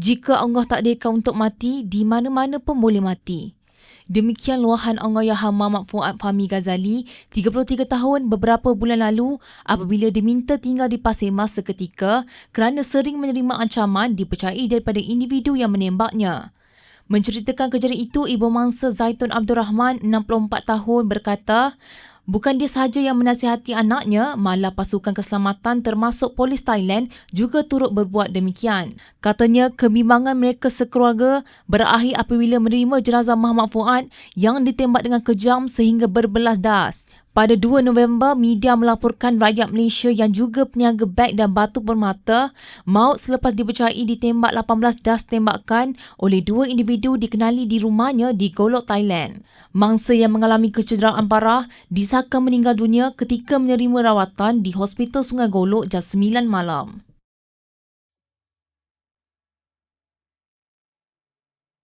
Jika Allah takdirkan untuk mati, di mana-mana pun boleh mati. Demikian luahan Allahyarham Muhammad Fuad Fahmi Ghazali, 33 tahun beberapa bulan lalu apabila diminta tinggal di Pasir Mas seketika kerana sering menerima ancaman dipercayai daripada individu yang menembaknya. Menceritakan kejadian itu, Ibu Mangsa Zaitun Abdul Rahman, 64 tahun, berkata, Bukan dia sahaja yang menasihati anaknya, malah pasukan keselamatan termasuk polis Thailand juga turut berbuat demikian. Katanya kebimbangan mereka sekeluarga berakhir apabila menerima jenazah Muhammad Fuad yang ditembak dengan kejam sehingga berbelas das. Pada 2 November, media melaporkan rakyat Malaysia yang juga peniaga beg dan batu permata maut selepas dipercayai ditembak 18 das tembakan oleh dua individu dikenali di rumahnya di Golok, Thailand. Mangsa yang mengalami kecederaan parah disahkan meninggal dunia ketika menerima rawatan di Hospital Sungai Golok jam 9 malam.